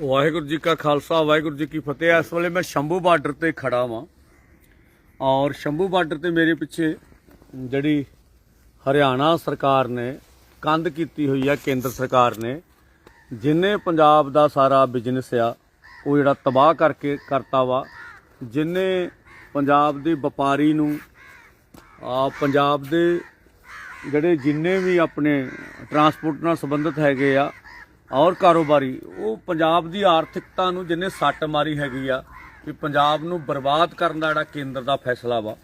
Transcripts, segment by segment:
ਵਾਹਿਗੁਰੂ ਜੀ ਕਾ ਖਾਲਸਾ, ਵਾਹਿਗੁਰੂ ਜੀ ਕੀ ਫਤਿਹ। ਇਸ ਵੇਲੇ ਮੈਂ ਸ਼ੰਭੂ ਬਾਰਡਰ ਤੇ ਖੜਾ ਵਾਂ ਔਰ ਸ਼ੰਭੂ ਬਾਰਡਰ ਤੇ ਮੇਰੇ ਪਿੱਛੇ ਜਿਹੜੀ ਹਰਿਆਣਾ ਸਰਕਾਰ ਨੇ ਕੰਧ ਕੀਤੀ ਹੋਈ ਆ, ਕੇਂਦਰ ਸਰਕਾਰ ਨੇ, ਜਿਨੇ ਪੰਜਾਬ ਦਾ ਸਾਰਾ ਬਿਜ਼ਨਸ ਆ, ਉਹ ਜਿਹੜਾ ਤਬਾਹ ਕਰਕੇ ਕਰਤਾ ਵਾ, ਜਿਨੇ ਪੰਜਾਬ ਦੇ ਵਪਾਰੀ ਨੂੰ, ਆ ਪੰਜਾਬ ਦੇ ਜਿਹੜੇ ਜਿੰਨੇ ਵੀ ਆਪਣੇ ਟਰਾਂਸਪੋਰਟ ਨਾਲ ਸੰਬੰਧਿਤ ਹੈਗੇ ਆ ਔਰ ਕਾਰੋਬਾਰੀ, ਉਹ ਪੰਜਾਬ ਦੀ ਆਰਥਿਕਤਾ ਨੂੰ ਜਿੰਨੇ ਸੱਟ ਮਾਰੀ ਹੈਗੀ ਆ ਕਿ ਪੰਜਾਬ ਨੂੰ ਬਰਬਾਦ ਕਰਨ ਦਾ ਜਿਹੜਾ ਕੇਂਦਰ ਦਾ ਫੈਸਲਾ ਵਾ,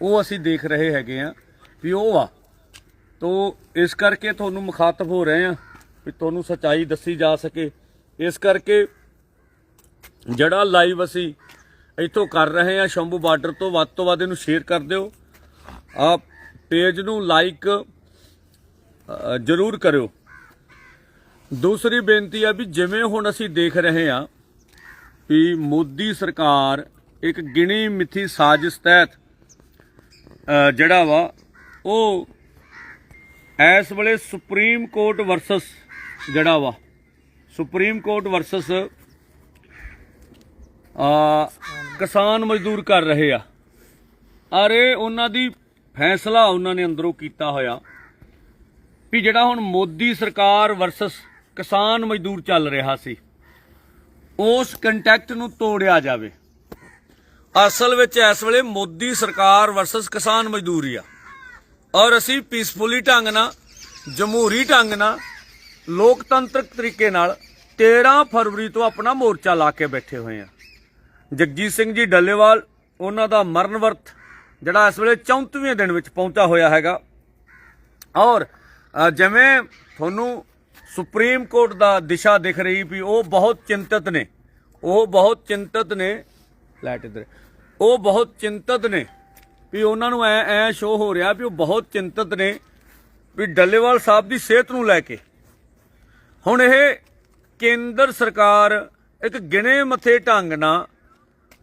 ਉਹ ਅਸੀਂ ਦੇਖ ਰਹੇ ਹੈਗੇ ਆ, ਵੀ ਉਹ ਆ। ਤੋ ਇਸ ਕਰਕੇ ਤੁਹਾਨੂੰ ਮੁਖਾਤਬ ਹੋ ਰਹੇ ਆ, ਵੀ ਤੁਹਾਨੂੰ ਸੱਚਾਈ ਦੱਸੀ ਜਾ ਸਕੇ। ਇਸ ਕਰਕੇ ਜਿਹੜਾ ਲਾਈਵ ਅਸੀਂ ਇੱਥੋਂ ਕਰ ਰਹੇ ਆ, ਸ਼ੰਭੂ ਬਾਰਡਰ ਤੋਂ ਵੱਧ ਤੋਂ ਵੱਧ ਇਹਨੂੰ ਸ਼ੇਅਰ ਕਰ ਦਿਓ। ਆ ਪੇਜ ਨੂੰ ਲਾਈਕ ਜ਼ਰੂਰ ਕਰਿਓ। ਦੂਸਰੀ ਬੇਨਤੀ ਆ ਵੀ ਜਿਵੇਂ ਹੁਣ ਅਸੀਂ ਦੇਖ ਰਹੇ ਆ ਵੀ ਮੋਦੀ ਸਰਕਾਰ ਇੱਕ ਗਿਣੀ ਮਿੱਥੀ ਸਾਜ਼ਿਸ਼ ਤਹਿਤ ਜਿਹੜਾ ਵਾ, ਉਹ ਇਸ ਵੇਲੇ ਸੁਪਰੀਮ ਕੋਰਟ ਵਰਸਸ ਜਿਹੜਾ ਵਾ, ਸੁਪਰੀਮ ਕੋਰਟ ਵਰਸਸ ਆ ਕਿਸਾਨ ਮਜ਼ਦੂਰ ਕਰ ਰਹੇ ਆ। ਅਰੇ ਉਹਨਾਂ ਦੀ ਫੈਸਲਾ ਉਹਨਾਂ ਨੇ ਅੰਦਰੋਂ ਕੀਤਾ ਹੋਇਆ ਵੀ ਜਿਹੜਾ ਹੁਣ ਮੋਦੀ ਸਰਕਾਰ ਵਰਸਸ ਕਿਸਾਨ ਮਜ਼ਦੂਰ ਚੱਲ ਰਿਹਾ ਸੀ। ਉਸ ਕੰਟੈਕਟ ਨੂੰ ਤੋੜਿਆ ਜਾਵੇ। ਅਸਲ ਵਿੱਚ ਇਸ ਵੇਲੇ ਮੋਦੀ ਸਰਕਾਰ ਵਰਸਸ ਕਿਸਾਨ ਮਜ਼ਦੂਰੀ ਆ। ਔਰ ਅਸੀਂ ਪੀਸਫੁਲੀ ਢੰਗ ਨਾਲ, ਜਮਹੂਰੀ ਢੰਗ ਨਾਲ, ਲੋਕਤੰਤਰਕ ਤਰੀਕੇ ਨਾਲ 13 ਫਰਵਰੀ ਤੋਂ ਆਪਣਾ ਮੋਰਚਾ ਲਾ ਕੇ ਬੈਠੇ ਹੋਏ ਆ। ਜਗਜੀਤ ਸਿੰਘ ਜੀ ਡੱਲੇਵਾਲ, ਉਹਨਾਂ ਦਾ ਮਰਨ ਵਰਤ, ਜਿਹੜਾ ਇਸ ਵੇਲੇ 34ਵੇਂ ਦਿਨ ਵਿੱਚ ਪਹੁੰਚਾ ਹੋਇਆ ਹੈਗਾ। ਔਰ ਜਿਵੇਂ ਤੁਹਾਨੂੰ ਸੁਪਰੀਮ ਕੋਰਟ ਦਾ ਦਿਸ਼ਾ ਦਿਖ ਰਹੀ ਵੀ ਉਹ ਬਹੁਤ ਚਿੰਤਤ ਨੇ। ਉਹ ਬਹੁਤ ਚਿੰਤਤ ਨੇ। ਲੈਟ ਇਧਰ। ਉਹ ਬਹੁਤ ਚਿੰਤਤ ਨੇ ਵੀ ਉਹਨਾਂ ਨੂੰ ਐ ਐ ਸ਼ੋ ਹੋ ਰਿਹਾ ਵੀ ਉਹ ਬਹੁਤ ਚਿੰਤਤ ਨੇ ਵੀ ਡੱਲੇਵਾਲ ਸਾਹਿਬ ਦੀ ਸਿਹਤ ਨੂੰ ਲੈ ਕੇ। ਹੁਣ ਇਹ ਕੇਂਦਰ ਸਰਕਾਰ ਇੱਕ ਗਿਣੇ ਮੱਥੇ ਢੰਗ ਨਾਲ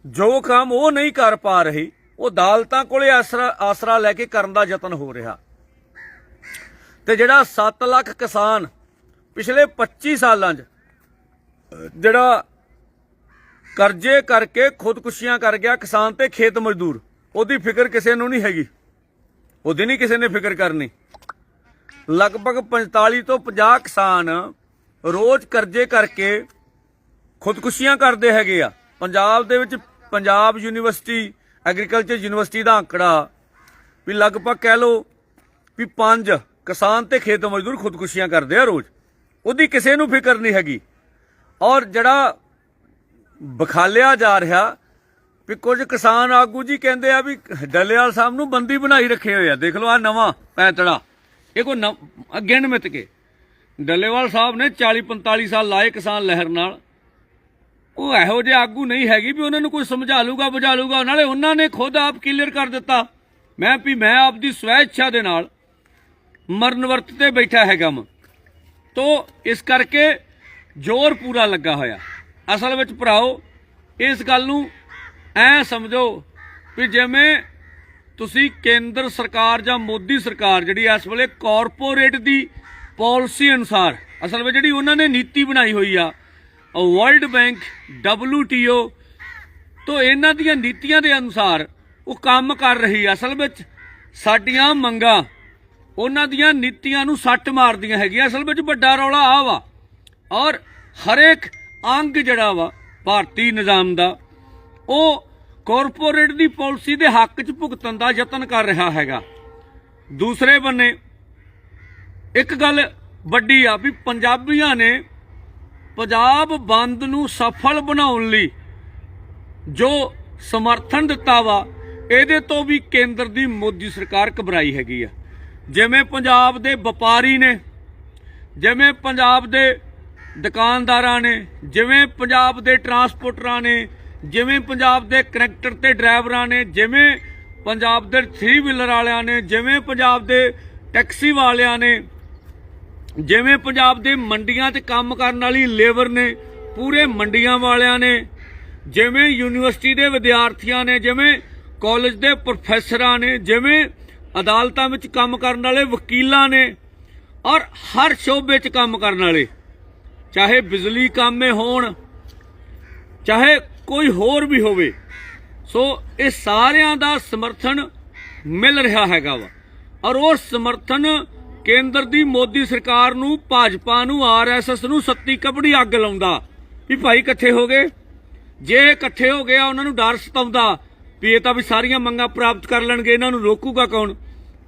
ਜੋ ਕੰਮ ਉਹ ਨਹੀਂ ਕਰ ਪਾ ਰਹੀ, ਉਹ ਅਦਾਲਤਾਂ ਕੋਲੇ ਆਸਰਾ ਆਸਰਾ ਲੈ ਕੇ ਕਰਨ ਦਾ ਯਤਨ ਹੋ ਰਿਹਾ। ਤੇ ਜਿਹੜਾ 7 ਲੱਖ ਕਿਸਾਨ ਪਿਛਲੇ 25 ਸਾਲਾਂ 'ਚ ਜਿਹੜਾ ਕਰਜ਼ੇ ਕਰਕੇ ਖੁਦਕੁਸ਼ੀਆਂ ਕਰ ਗਿਆ ਕਿਸਾਨ ਤੇ ਖੇਤ ਮਜ਼ਦੂਰ, ਉਹਦੀ ਫਿਕਰ ਕਿਸੇ ਨੂੰ ਨਹੀਂ ਹੈਗੀ। ਉਹਦੀ ਨਹੀਂ ਕਿਸੇ ਨੇ ਫਿਕਰ ਕਰਨੀ। ਲਗਭਗ 45 ਤੋਂ 50 ਕਿਸਾਨ ਰੋਜ਼ ਕਰਜ਼ੇ ਕਰਕੇ ਖੁਦਕੁਸ਼ੀਆਂ ਕਰਦੇ ਹੈਗੇ ਆ। ਪੰਜਾਬ ਦੇ ਵਿੱਚ ਪੰਜਾਬ ਯੂਨੀਵਰਸਿਟੀ, ਐਗਰੀਕਲਚਰ ਯੂਨੀਵਰਸਿਟੀ ਦਾ ਅੰਕੜਾ ਵੀ ਲਗਭਗ ਕਹਿ ਲਓ ਵੀ ਪੰਜ ਕਿਸਾਨ ਤੇ ਖੇਤ ਮਜ਼ਦੂਰ ਖੁਦਕੁਸ਼ੀਆਂ ਕਰਦੇ ਆ ਰੋਜ਼। ਉਹਦੀ ਕਿਸੇ ਨੂੰ ਫਿਕਰ ਨਹੀਂ ਹੈਗੀ। ਔਰ ਜਿਹੜਾ ਬਖਾਲਿਆ ਜਾ ਰਿਹਾ, ਵੀ ਕੁਝ ਕਿਸਾਨ ਆਗੂ ਜੀ ਕਹਿੰਦੇ ਆ ਵੀ ਡੱਲੇਵਾਲ ਸਾਹਿਬ ਨੂੰ ਬੰਦੀ ਬਣਾਈ ਰੱਖੇ ਹੋਏ ਆ। ਦੇਖ ਲਓ ਆ ਨਵਾਂ ਪੈਂਤੜਾ। ਇਹ ਕੋਈ ਅਗੇਨ ਮਿਤ ਕੇ। ਡੱਲੇਵਾਲ ਸਾਹਿਬ ਨੇ 40 45 ਸਾਲ ਲਾਏ ਕਿਸਾਨ ਲਹਿਰ ਨਾਲ। ਉਹ ਇਹੋ ਜਿਹੇ ਆਗੂ ਨਹੀਂ ਹੈਗੀ ਵੀ ਉਹਨਾਂ ਨੂੰ ਕੋਈ ਸਮਝਾ ਲੂਗਾ ਬੁਝਾ ਲੂਗਾ ਨਾਲੇ ਉਹਨਾਂ ਨੇ ਖੁਦ ਆਪ ਕਲੀਅਰ ਕਰ ਦਿੱਤਾ। ਮੈਂ ਵੀ ਮੈਂ ਆਪ ਦੀ ਸਵੈ ਇੱਛਾ ਦੇ ਨਾਲ ਮਰਨ ਵਰਤ ਤੇ ਬੈਠਾ ਹੈਗਾ ਮੈਂ ਤੋ ਇਸ ਕਰਕੇ ਜ਼ੋਰ ਪੂਰਾ ਲੱਗਾ ਹੋਇਆ। ਅਸਲ ਵਿੱਚ ਭਰਾਓ, ਇਸ ਗੱਲ ਨੂੰ ਐ ਸਮਝੋ ਵੀ ਜਿਵੇਂ ਤੁਸੀਂ ਕੇਂਦਰ ਸਰਕਾਰ ਜਾਂ ਮੋਦੀ ਸਰਕਾਰ ਜਿਹੜੀ ਇਸ ਵੇਲੇ ਕਾਰਪੋਰੇਟ ਦੀ ਪਾਲਿਸੀ ਅਨੁਸਾਰ, ਅਸਲ ਵਿੱਚ ਜਿਹੜੀ ਉਹਨਾਂ ਨੇ ਨੀਤੀ ਬਣਾਈ ਹੋਈ ਆ ਵਰਲਡ ਬੈਂਕ WTO, ਤੋਂ ਇਹਨਾਂ ਦੀਆਂ ਨੀਤੀਆਂ ਦੇ ਅਨੁਸਾਰ ਉਹ ਕੰਮ ਕਰ ਰਹੀ ਅਸਲ ਵਿੱਚ ਸਾਡੀਆਂ ਮੰਗਾਂ ਉਹਨਾਂ ਦੀਆਂ ਨੀਤੀਆਂ ਨੂੰ ਸੱਟ ਮਾਰਦੀਆਂ ਹੈਗੀਆਂ। ਅਸਲ ਵਿੱਚ ਵੱਡਾ ਰੌਲਾ ਆ ਵਾ। ਔਰ ਹਰੇਕ ਅੰਗ ਜਿਹੜਾ ਵਾ, ਭਾਰਤੀ ਨਿਜ਼ਾਮ ਦਾ, ਉਹ ਕਾਰਪੋਰੇਟ ਦੀ ਪਾਲਿਸੀ ਦੇ ਹੱਕ 'ਚ ਭੁਗਤਣ ਦਾ ਯਤਨ ਕਰ ਰਿਹਾ ਹੈਗਾ। ਦੂਸਰੇ ਬੰਨੇ ਇੱਕ ਗੱਲ ਵੱਡੀ ਆ ਵੀ ਪੰਜਾਬੀਆਂ ਨੇ ਪੰਜਾਬ ਬੰਦ ਨੂੰ ਸਫਲ ਬਣਾਉਣ ਲਈ ਜੋ ਸਮਰਥਨ ਦਿੱਤਾ ਵਾ, ਇਹਦੇ ਤੋਂ ਵੀ ਕੇਂਦਰ ਦੀ ਮੋਦੀ ਸਰਕਾਰ ਘਬਰਾਈ ਹੈਗੀ ਆ। ਜਿਵੇਂ ਪੰਜਾਬ ਦੇ ਵਪਾਰੀ ਨੇ, ਜਿਵੇਂ ਪੰਜਾਬ ਦੇ ਦੁਕਾਨਦਾਰਾਂ ਨੇ, ਜਿਵੇਂ ਪੰਜਾਬ ਦੇ ਟਰਾਂਸਪੋਰਟਰਾਂ ਨੇ, ਜਿਵੇਂ ਪੰਜਾਬ ਦੇ ਕਨੈਕਟਰ ਤੇ ਡਰਾਈਵਰਾਂ ਨੇ, ਜਿਵੇਂ ਪੰਜਾਬ ਦੇ 3 ਵੀਲਰ ਵਾਲਿਆਂ ਨੇ, ਜਿਵੇਂ ਪੰਜਾਬ ਦੇ ਟੈਕਸੀ ਵਾਲਿਆਂ ਨੇ, ਜਿਵੇਂ ਪੰਜਾਬ ਦੇ ਮੰਡੀਆਂ 'ਚ ਕੰਮ ਕਰਨ ਵਾਲੀ ਲੇਬਰ ਨੇ, ਪੂਰੇ ਮੰਡੀਆਂ ਵਾਲਿਆਂ ਨੇ, ਜਿਵੇਂ ਯੂਨੀਵਰਸਿਟੀ ਦੇ ਵਿਦਿਆਰਥੀਆਂ ਨੇ, ਜਿਵੇਂ ਕਾਲਜ ਦੇ ਪ੍ਰੋਫੈਸਰਾਂ ਨੇ, ਜਿਵੇਂ ਅਦਾਲਤਾਂ ਵਿੱਚ ਕੰਮ ਕਰਨ ਵਾਲੇ ਵਕੀਲਾਂ ਨੇ ਔਰ ਹਰ ਸ਼ੋਬੇ 'ਚ ਕੰਮ ਕਰਨ ਵਾਲੇ, ਚਾਹੇ ਬਿਜਲੀ ਕਾਮੇ ਹੋਣ, ਚਾਹੇ ਕੋਈ ਹੋਰ ਵੀ ਹੋਵੇ, ਸੋ ਇਹ ਸਾਰਿਆਂ ਦਾ ਸਮਰਥਨ ਮਿਲ ਰਿਹਾ ਹੈਗਾ ਵਾ। ਔਰ ਉਹ ਸਮਰਥਨ ਕੇਂਦਰ ਦੀ ਮੋਦੀ ਸਰਕਾਰ ਨੂੰ, ਭਾਜਪਾ ਨੂੰ ਆਰਐਸਐਸ ਨੂੰ ਸੱਤੀ ਕਬੜੀ ਅੱਗ ਲਾਉਂਦਾ ਵੀ ਭਾਈ ਇਕੱਠੇ ਹੋ ਗਏ। ਜੇ ਇਕੱਠੇ ਹੋ ਗਿਆ, ਉਹਨਾਂ ਨੂੰ ਡਰ ਸਤਾਉਂਦਾ ਵੀ ਇਹ ਤਾਂ ਵੀ ਸਾਰੀਆਂ ਮੰਗਾਂ ਪ੍ਰਾਪਤ ਕਰ ਲੈਣਗੇ, ਇਹਨਾਂ ਨੂੰ ਰੋਕੂਗਾ ਕੌਣ?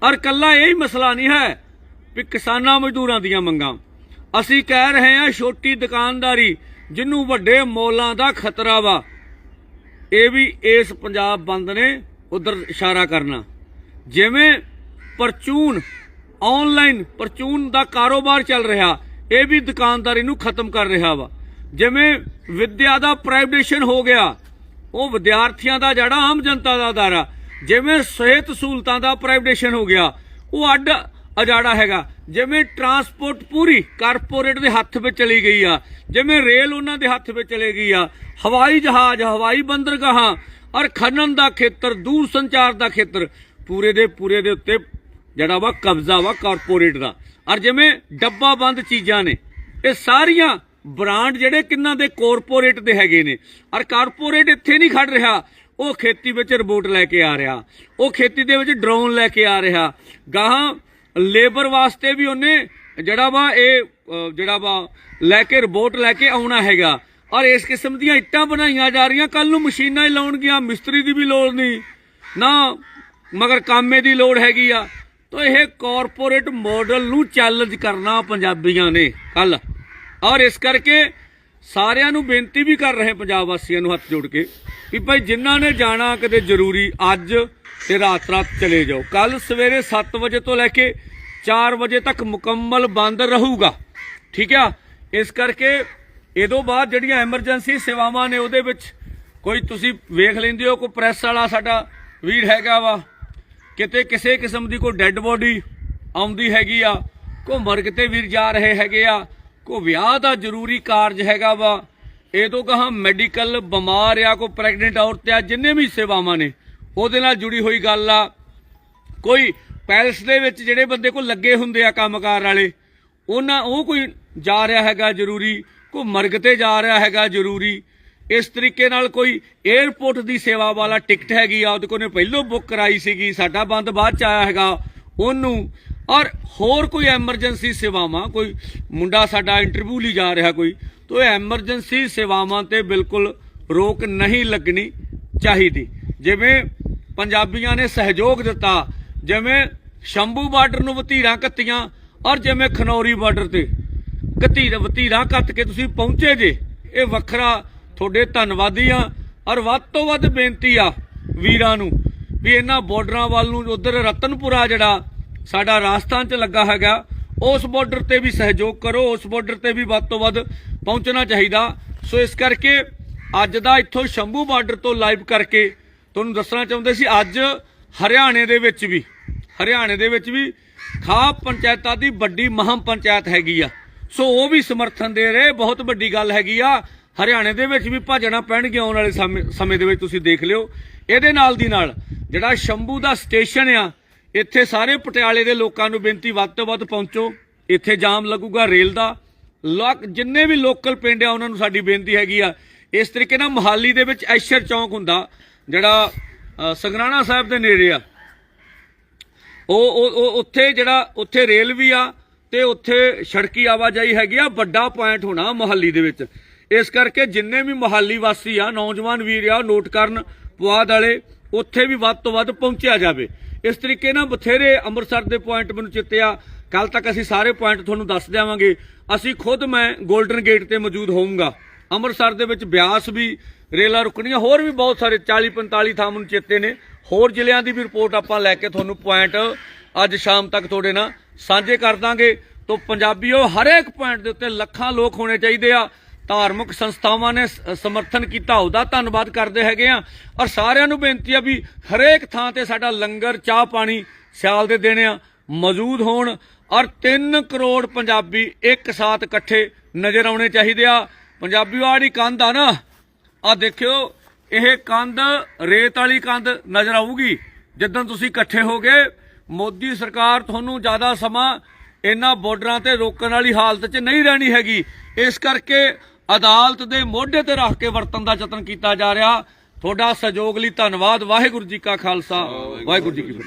ਔਰ ਕੱਲਾ ਇਹ ਹੀ ਮਸਲਾ ਨਹੀਂ ਹੈ ਵੀ ਕਿਸਾਨਾਂ ਮਜ਼ਦੂਰਾਂ ਦੀਆਂ ਮੰਗਾਂ। ਅਸੀਂ ਕਹਿ ਰਹੇ ਹਾਂ ਛੋਟੀ ਦੁਕਾਨਦਾਰੀ ਜਿਹਨੂੰ ਵੱਡੇ ਮੌਲਾਂ ਦਾ ਖਤਰਾ ਵਾ, ਇਹ ਵੀ ਇਸ ਪੰਜਾਬ ਬੰਦ ਨੇ ਉਧਰ ਇਸ਼ਾਰਾ ਕਰਨਾ। ਜਿਵੇਂ ਪਰਚੂਨ ਆਨਲਾਈਨ ਪਰਚੂਨ ਦਾ ਕਾਰੋਬਾਰ ਚੱਲ ਰਿਹਾ, ਇਹ ਵੀ ਦੁਕਾਨਦਾਰੀ ਨੂੰ ਖਤਮ ਕਰ ਰਿਹਾ ਵਾ। ਜਿਵੇਂ ਵਿਦਿਆ ਦਾ ਪ੍ਰਾਈਵੇਟੇਸ਼ਨ ਹੋ ਗਿਆ ਉਹ ਵਿਦਿਆਰਥੀਆਂ ਦਾ ਜਿਹੜਾ ਆਮ ਜਨਤਾ ਦਾ ਦਾਰਾ ਜਿਵੇਂ ਸਿਹਤ ਸਹੂਲਤਾਂ ਦਾ ਪ੍ਰਾਈਵੇਟੇਸ਼ਨ ਹੋ ਗਿਆ, ਉਹ ਅੱਡ ਅਜਾੜਾ ਹੈਗਾ। ਜਿਵੇਂ ਟਰਾਂਸਪੋਰਟ ਪੂਰੀ ਕਾਰਪੋਰੇਟ ਦੇ ਹੱਥ ਵਿੱਚ ਚਲੀ ਗਈ ਆ, ਜਿਵੇਂ ਰੇਲ ਉਹਨਾਂ ਦੇ ਹੱਥ ਵਿੱਚ ਚਲੇ ਗਈ ਆ, ਹਵਾਈ ਜਹਾਜ਼, ਹਵਾਈ ਬੰਦਰਗਾਹਾਂ, ਔਰ ਖਨਨ ਦਾ ਖੇਤਰ, ਦੂਰ ਸੰਚਾਰ ਦਾ ਖੇਤਰ, ਪੂਰੇ ਦੇ ਪੂਰੇ ਦੇ ਉੱਤੇ ਜਿਹੜਾ ਵਾ ਕਬਜ਼ਾ ਵਾ ਕਾਰਪੋਰੇਟ ਦਾ। ਔਰ ਜਿਵੇਂ ਡੱਬਾ ਬੰਦ ਚੀਜ਼ਾਂ ਨੇ, ਇਹ ਸਾਰੀਆਂ ਬ੍ਰਾਂਡ ਜਿਹੜੇ ਕਿੰਨਾਂ ਦੇ ਕਾਰਪੋਰੇਟ ਦੇ ਹੈਗੇ ਨੇ। ਔਰ ਕਾਰਪੋਰੇਟ ਇੱਥੇ ਨਹੀਂ ਖੜ ਰਿਹਾ। ਉਹ ਖੇਤੀ ਵਿੱਚ ਰਿਬੋਟ ਲੈ ਕੇ ਆ ਰਿਹਾ। ਉਹ ਖੇਤੀ ਦੇ ਵਿੱਚ ਡਰੋਨ ਲੈ ਕੇ ਆ ਰਿਹਾ। ਗਾਹਾਂ ਲੇਬਰ ਵਾਸਤੇ ਵੀ ਉਹਨੇ ਜਿਹੜਾ ਵਾ ਇਹ ਜਿਹੜਾ ਵਾ ਲੈ ਕੇ ਰਿਬੋਟ ਲੈ ਕੇ ਆਉਣਾ ਹੈਗਾ। ਔਰ ਇਸ ਕਿਸਮ ਦੀਆਂ ਇੱਟਾਂ ਬਣਾਈਆਂ ਜਾ ਰਹੀਆਂ। ਕੱਲ ਨੂੰ ਮਸ਼ੀਨਾਂ ਹੀ ਲਾਉਣਗੀਆਂ। ਮਿਸਤਰੀ ਦੀ ਵੀ ਲੋੜ ਨਹੀਂ। ਨਾ, ਮਗਰ ਕਾਮੇ ਦੀ ਲੋੜ ਹੈਗੀ ਆ। ਤਾਂ ਇਹ ਕਾਰਪੋਰੇਟ ਮਾਡਲ ਨੂੰ ਚੈਲੰਜ ਕਰਨਾ ਪੰਜਾਬੀਆਂ ਨੇ। ਕੱਲ ਔਰ ਇਸ ਕਰਕੇ ਸਾਰਿਆਂ ਨੂੰ ਬੇਨਤੀ ਵੀ ਕਰ ਰਹੇ ਪੰਜਾਬ ਵਾਸੀਆਂ ਨੂੰ ਹੱਥ ਜੋੜ ਕੇ ਵੀ ਭਾਈ ਜਿਨ੍ਹਾਂ ਨੇ ਜਾਣਾ ਕਿਤੇ ਜ਼ਰੂਰੀ ਅੱਜ ਤੇ ਰਾਤ ਰਾਤ ਚਲੇ ਜਾਓ। ਕੱਲ ਸਵੇਰੇ 7 ਵਜੇ ਤੋਂ ਲੈ ਕੇ 4 ਵਜੇ ਤੱਕ ਮੁਕੰਮਲ ਬੰਦ ਰਹੂਗਾ। ਠੀਕ ਆ? ਇਸ ਕਰਕੇ ਇਹਦੋਂ ਬਾਅਦ ਜਿਹੜੀਆਂ ਐਮਰਜੈਂਸੀ ਸੇਵਾਵਾਂ ਨੇ ਉਹਦੇ ਵਿੱਚ ਕੋਈ ਤੁਸੀਂ ਵੇਖ ਲੈਂਦੇ ਹੋ, ਕੋਈ ਪ੍ਰੈਸ ਵਾਲਾ ਸਾਡਾ ਵੀਰ ਹੈਗਾ ਵਾ, ਕਿਤੇ ਕਿਸੇ ਕਿਸਮ ਦੀ ਕੋਈ ਡੈੱਡ ਬੋਡੀ ਆਉਂਦੀ ਹੈਗੀ ਆ ਕੋ ਮਰ ਕਿਤੇ ਵੀਰ ਜਾ ਰਹੇ ਹੈਗੇ ਆ ਕੋ ਵਿਆਹ ਦਾ ਜ਼ਰੂਰੀ ਕਾਰਜ ਹੈਗਾ ਵਾ। ਇਹ ਤੋਂ ਕਹਾ ਮੈਡੀਕਲ ਬਿਮਾਰ ਆ, ਕੋ ਪ੍ਰੈਗਨੈਂਟ ਔਰਤ ਆ, ਜਿੰਨੇ ਵੀ ਸੇਵਾਵਾਂ ਨੇ, ਉਹਦੇ ਨਾਲ ਜੁੜੀ ਹੋਈ ਗੱਲ ਆ। ਕੋਈ ਪੈਲਸ ਦੇ ਵਿੱਚ ਜਿਹੜੇ ਬੰਦੇ ਕੋ ਲੱਗੇ ਹੁੰਦੇ ਆ ਕੰਮਕਾਰ ਵਾਲੇ, ਉਹਨਾਂ, ਉਹ ਕੋਈ ਜਾ ਰਿਹਾ ਹੈਗਾ ਜ਼ਰੂਰੀ, ਕੋ ਮਰਗ ਤੇ ਜਾ ਰਿਹਾ ਹੈਗਾ ਜ਼ਰੂਰੀ। ਇਸ ਤਰੀਕੇ ਨਾਲ ਕੋਈ 에ਅਰਪੋਰਟ ਦੀ ਸੇਵਾ ਵਾਲਾ ਟਿਕਟ ਹੈਗੀ ਆ, ਉਹਦੇ ਕੋਲ ਨੇ ਪਹਿਲੋਂ ਬੁੱਕ ਕਰਾਈ ਸੀਗੀ, ਸਾਡਾ ਬੰਦ ਬਾਅਦ ਚ ਆਇਆ ਹੈਗਾ। ਉਹਨੂੰ ਔਰ ਹੋਰ ਕੋਈ ਐਮਰਜੈਂਸੀ ਸੇਵਾਵਾਂ, ਕੋਈ ਮੁੰਡਾ ਸਾਡਾ ਇੰਟਰਵਿਊ ਲਈ ਜਾ ਰਿਹਾ ਕੋਈ, ਤੋ ਐਮਰਜੈਂਸੀ ਸੇਵਾਵਾਂ ਤੇ ਬਿਲਕੁਲ ਰੋਕ ਨਹੀਂ ਲੱਗਣੀ ਚਾਹੀਦੀ। ਜਿਵੇਂ ਪੰਜਾਬੀਆਂ ਨੇ ਸਹਿਯੋਗ ਦਿੱਤਾ, ਜਿਵੇਂ ਸ਼ੰਭੂ ਬਾਰਡਰ ਨੂੰ ਵਤੀਰਾਂ ਕੱਤੀਆਂ ਔਰ ਜਿਵੇਂ ਖਨੌਰੀ ਬਾਰਡਰ ਤੇ ਕਤੀਰ ਵਤੀਰਾਂ ਕੱਤ ਕੇ ਤੁਸੀਂ ਪਹੁੰਚੇ ਜੇ, ਇਹ ਵੱਖਰਾ ਤੁਹਾਡੇ ਧੰਨਵਾਦੀ ਆ ਔਰ ਵੱਧ ਤੋਂ ਵੱਧ ਬੇਨਤੀ ਆ ਵੀਰਾਂ ਨੂੰ ਵੀ ਇਹਨਾਂ ਬਾਰਡਰਾਂ ਵੱਲ ਨੂੰ, ਉਧਰ ਰਤਨਪੁਰਾ ਜਿਹੜਾ ਸਾਡਾ ਰਾਜਸਥਾਨ ਚ ਲੱਗਾ ਹੈਗਾ, ਉਸ ਬਾਰਡਰ ਤੇ ਵੀ ਸਹਿਯੋਗ ਕਰੋ, ਉਸ ਬਾਰਡਰ ਤੇ ਵੀ ਵੱਧ ਤੋਂ ਵੱਧ ਪਹੁੰਚਣਾ ਚਾਹੀਦਾ। ਸੋ ਇਸ ਕਰਕੇ ਅੱਜ ਦਾ ਇੱਥੋਂ ਸ਼ੰਭੂ ਬਾਰਡਰ ਤੋਂ ਲਾਈਵ ਕਰਕੇ ਤੁਹਾਨੂੰ ਦੱਸਣਾ ਚਾਹੁੰਦੇ ਸੀ, ਅੱਜ ਹਰਿਆਣੇ ਦੇ ਵਿੱਚ ਵੀ, ਹਰਿਆਣੇ ਦੇ ਵਿੱਚ ਵੀ ਖਾ ਪੰਚਾਇਤਾਂ ਦੀ ਵੱਡੀ ਮਹਮ ਪੰਚਾਇਤ ਹੈਗੀ ਆ। ਸੋ ਉਹ ਵੀ ਸਮਰਥਨ ਦੇ ਰਹੇ, ਬਹੁਤ ਵੱਡੀ ਗੱਲ ਹੈਗੀ ਆ। ਹਰਿਆਣੇ ਦੇ ਵਿੱਚ ਵੀ ਭਾਜਣਾ ਪੈਣਗੇ ਆਉਣ ਵਾਲੇ ਸਮੇਂ ਸਮੇਂ ਦੇ ਵਿੱਚ ਤੁਸੀਂ ਦੇਖ ਲਿਓ। ਇਹਦੇ ਨਾਲ ਦੀ ਨਾਲ ਜਿਹੜਾ ਸ਼ੰਭੂ ਦਾ ਸਟੇਸ਼ਨ ਆ ਇੱਥੇ ਸਾਰੇ ਪਟਿਆਲੇ ਦੇ ਲੋਕਾਂ ਨੂੰ ਬੇਨਤੀ ਵੱਧ ਤੋਂ ਵੱਧ ਪਹੁੰਚੋ। ਇੱਥੇ ਜਾਮ ਲੱਗੂਗਾ ਰੇਲ ਦਾ। ਲੋਕ ਜਿੰਨੇ ਵੀ ਲੋਕਲ ਪਿੰਡ ਆ, ਉਹਨਾਂ ਨੂੰ ਸਾਡੀ ਬੇਨਤੀ ਹੈਗੀ ਆ। ਇਸ ਤਰੀਕੇ ਨਾਲ ਮੋਹਾਲੀ ਦੇ ਵਿੱਚ ਐਸ਼ਰ ਚੌਂਕ ਹੁੰਦਾ, ਜਿਹੜਾ ਸੰਗਰਾਣਾ ਸਾਹਿਬ ਦੇ ਨੇੜੇ ਆ। ਉਹ ਉਹ ਉੱਥੇ ਜਿਹੜਾ, ਉੱਥੇ ਰੇਲ ਵੀ ਆ ਤੇ ਉੱਥੇ ਸੜਕੀ ਆਵਾਜਾਈ ਹੈਗੀ ਆ, ਵੱਡਾ ਪੁਆਇੰਟ ਹੋਣਾ ਮੁਹੱਲੀ ਦੇ ਵਿੱਚ। ਇਸ ਕਰਕੇ ਜਿੰਨੇ ਵੀ ਮੁਹੱਲੀ ਵਾਸੀ ਆ, ਨੌਜਵਾਨ ਵੀਰ ਆ, ਨੋਟ ਕਰਨ ਪੁਆਧ ਵਾਲੇ, ਉੱਥੇ ਵੀ ਵੱਧ ਤੋਂ ਵੱਧ ਪਹੁੰਚਿਆ ਜਾਵੇ। ਇਸ ਤਰੀਕੇ ਨਾਲ ਬਥੇਰੇ ਅੰਮ੍ਰਿਤਸਰ ਦੇ ਪੁਆਇੰਟ ਮੈਨੂੰ ਚਿੱਤੇ ਆ ਕੱਲ ਤੱਕ ਅਸੀਂ ਸਾਰੇ ਪੁਆਇੰਟ ਤੁਹਾਨੂੰ ਦੱਸ ਦੇਵਾਂਗੇ ਅਸੀਂ ਖੁਦ ਮੈਂ 골ਡਨ ਗੇਟ ਤੇ ਮੌਜੂਦ ਹੋਵਾਂਗਾ ਅੰਮ੍ਰਿਤਸਰ ਦੇ ਵਿੱਚ ਬਿਆਸ ਵੀ, ਰੇਲਾਂ ਰੁਕਣੀਆਂ, ਹੋਰ ਵੀ ਬਹੁਤ ਸਾਰੇ 40 45 ਥਾਂ ਮੈਨੂੰ ਚੇਤੇ ਨੇ। ਹੋਰ ਜ਼ਿਲ੍ਹਿਆਂ ਦੀ ਵੀ ਰਿਪੋਰਟ ਆਪਾਂ ਲੈ ਕੇ ਤੁਹਾਨੂੰ ਪੁਆਇੰਟ ਅੱਜ ਸ਼ਾਮ ਤੱਕ ਤੁਹਾਡੇ ਨਾਲ ਸਾਂਝੇ ਕਰ ਦਾਂਗੇ। ਤੋਂ ਪੰਜਾਬੀਓ, ਹਰੇਕ ਪੁਆਇੰਟ ਦੇ ਉੱਤੇ ਲੱਖਾਂ ਲੋਕ ਹੋਣੇ ਚਾਹੀਦੇ ਆ। ਧਾਰਮਿਕ ਸੰਸਥਾਵਾਂ ਨੇ ਸਮਰਥਨ ਕੀਤਾ, ਉਹਦਾ ਧੰਨਵਾਦ ਕਰਦੇ ਹੈਗੇ ਆ। ਔਰ ਸਾਰਿਆਂ ਨੂੰ ਬੇਨਤੀ ਆ ਵੀ ਹਰੇਕ ਥਾਂ ਤੇ ਸਾਡਾ ਲੰਗਰ, ਚਾਹ ਪਾਣੀ ਸਿਆਲ ਦੇ ਦੇਣੇ ਆ, ਮੌਜੂਦ ਹੋਣ। ਔਰ 3 ਕਰੋੜ ਪੰਜਾਬੀ ਇੱਕ ਸਾਥ ਇਕੱਠੇ ਨਜ਼ਰ ਆਉਣੇ ਚਾਹੀਦੇ ਆ। ਪੰਜਾਬੀ ਆੜੀ ਕੰਧ ਆ ਨਾ ਆ ਦੇਖਿਓ, ਇਹ ਕੰਧ ਰੇਤ ਵਾਲੀ ਕੰਧ ਨਜ਼ਰ ਆਊਗੀ। ਜਦੋਂ ਤੁਸੀਂ ਇਕੱਠੇ ਹੋਗੇ, ਮੋਦੀ ਸਰਕਾਰ ਤੁਹਾਨੂੰ ਜ਼ਿਆਦਾ ਸਮਾਂ ਇਹਨਾਂ ਬਾਰਡਰਾਂ ਤੇ ਰੋਕਣ ਵਾਲੀ ਹਾਲਤ 'ਚ ਨਹੀਂ ਰਹਿਣੀ ਹੈਗੀ। ਇਸ ਕਰਕੇ ਅਦਾਲਤ ਦੇ ਮੋਢੇ ਤੇ ਰੱਖ ਕੇ ਵਰਤਣ ਦਾ ਯਤਨ ਕੀਤਾ ਜਾ ਰਿਹਾ। ਤੁਹਾਡਾ ਸਹਿਯੋਗ ਲਈ ਧੰਨਵਾਦ। ਵਾਹਿਗੁਰੂ ਜੀ ਕਾ ਖਾਲਸਾ। ਵਾਹਿਗੁਰੂ ਜੀ ਕੀ ਫਤਿਹ।